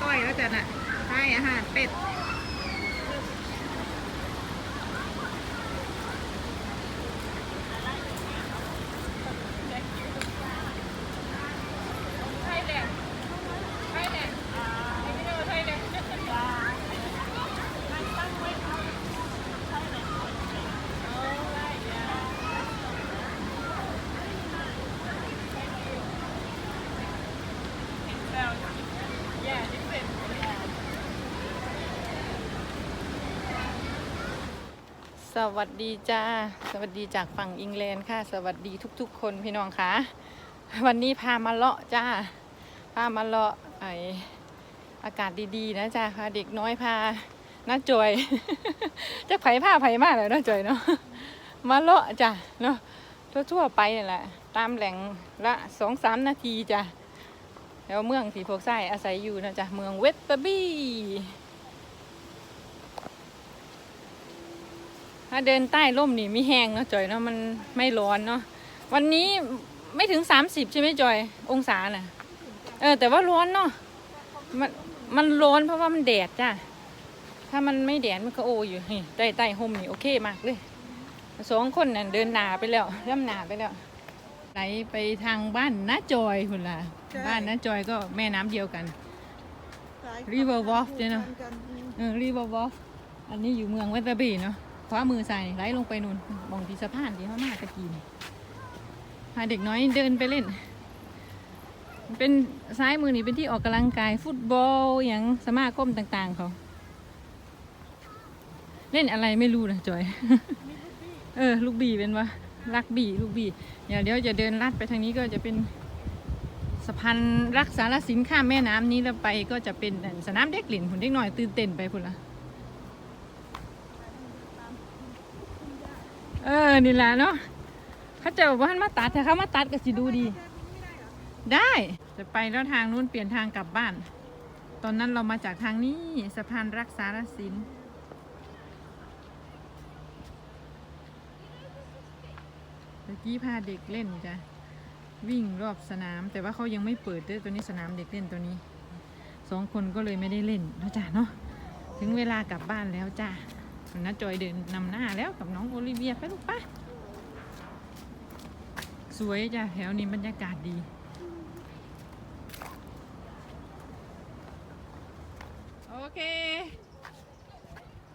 ต้อยๆแล้วจะน่ะให้อาหารเป็ด สวัสดีจ้า สวัสดีจากฝั่งอังกฤษค่ะ สวัสดีทุกๆ คนพี่น้องคะวันนี้พามาเลาะจ้า พามาเลาะไออากาศดีๆนะจ้าพาเด็กน้อยพาน้าจอยจะไผ่ผ้าไผ่มากเลยน้าจอยเนาะ มาเลาะจ้ะเนาะทั่วๆไปนี่แหละ ตามแหล่งละสองสามนาทีจ้ะแล้วเมืองที่พวกไส้อาศัยอยู่นะจ้ะเมืองเวสเบอร์บี้ ถ้าเดินใต้ร่มนี่ไม่แห้งเนาะจอยเนาะมันไม่ร้อนเนาะวันนี้ไม่ถึง30ใช่ไหมจอย องศาน่ะ เออ แต่ว่าร้อนเนาะมันมันร้อนเพราะว่ามันแดดจ้ะถ้ามันไม่แดดมันก็โออยู่นี่ใต้ใต้ห่มนี่โอเคมากเลยสองคนน่ะเดินหนาไปแล้วเริ่มหนาไปแล้วไหลไปทางบ้านน้าจอยคุณล่ะใช่บ้านน้าจอยก็แม่น้ำเดียวกัน River Walk เนี่ยเนอะเออรีบอวอฟอันนี้อยู่เมืองเวสเตอร์บีเนาะข วามือซ้ายไหลลงไปนู่นมองที่สะพานที่เขามาตะกี้นี่พาเด็กน้อยเดินไปเล่น เป็นซ้ายมือนี่เป็นที่ออกกำลังกายฟุตบอลอย่างสมาคมต่าง ๆ เขา เล่นอะไรไม่รู้นะจอย เออ ลูกบีเป็นวะลักบีลูกบีเดี๋ยวเดี๋ยวจะเดินลัดไปทางนี้ก็จะเป็นสะพานรักษาสินข้ามแม่น้ำนี้แล้วไปก็จะเป็นสนามเด็กหลินผุนเด็กหน่อยตื่นเต้นไปพุ่นละ เออ นี่แหละเนาะเขาจะบอกว่าให้มาตัดแต่เขามาตัดก็สิดูดี ได้จะไปแล้วทางนู้นเปลี่ยนทางกลับบ้าน ตอนนั้นเรามาจากทางนี้สะพานรักษารสินเมื่อกี้พาเด็กเล่นจ้ะวิ่งรอบสนาม แต่ว่าเขายังไม่เปิดด้วยตัวนี้สนามเด็กเล่นตัวนี้สองคนก็เลยไม่ได้เล่นแล้วจ้ะเนาะถึงเวลากลับบ้านแล้วจ้ะ น้าจอยเดินนำหน้าแล้วกับน้องโอลิเวียไปลูกไปสวยจ้ะแถวนี้บรรยากาศดี โอเค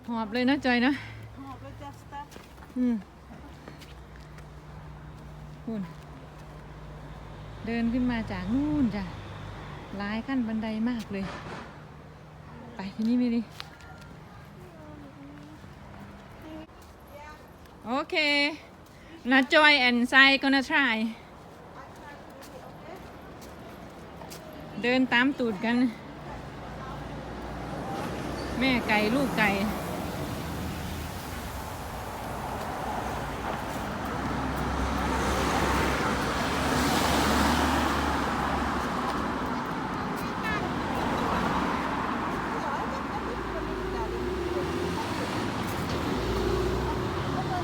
หอบเลยนะจอยนะหอบแล้วจ้ะสตาร์อืมคุณเดินขึ้นมาจากนู่นจ้ะหลายขั้นบันไดมากเลย ไปที่นี่ไม่ดี โอเคนะจอย and ไซ gonna try เดินตามตูดกัน แม่ไก่ลูกไก่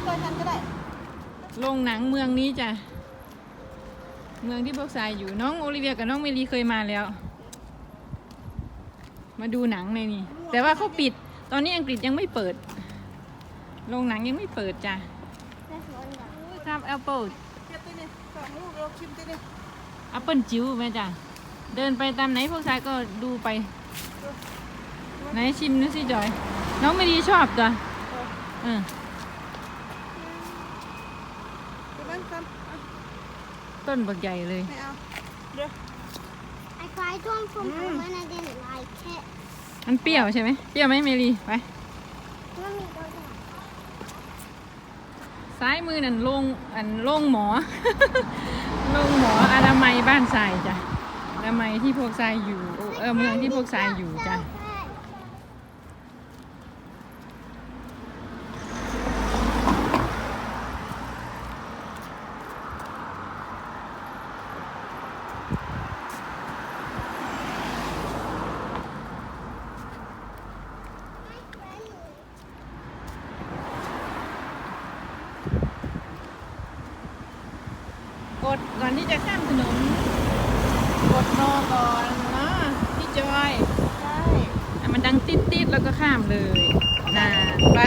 เคยทันก็ได้ โรงหนังเมืองนี้จ้ะ เมืองที่พวกสายอยู่น้องโอลิเวียกับน้องเมลีเคยมาแล้ว มาดูหนังในนี่ แต่ว่าเขาปิด ตอนนี้อังกฤษยังไม่เปิด โรงหนังยังไม่เปิดจ้ะครับแอปเปิลเก็บตัวนี้สองลูกเราชิมตัวนี้แอปเปิลจิ๋วแม่จ้ะ เดินไปตามไหนพวกสายก็ดูไป ไหนชิมดูสิจอย น้องเมลีชอบจ้ะเออ ไปบ้างครับต้นบักใหญ่เลยไม่เอาเดี๋ยว I tried one from home and I didn't like it. มันเปรี้ยวใช่ไหมเปรี้ยวไหมเมลีไป Mummy, go there. ซ้ายมือนั่นโรงอันโรงหมอ โรงหมออนามัยบ้านทรายจ้ะอนามัยที่พวกทรายอยู่เออเมืองที่พวกทรายอยู่จ้ะ Okay. ดก่อนที่จะข้ามถนนกดรอก่อนนะพี่จอยจ้าดังติดติดๆแล้วก็ข้ามเลย น่าไป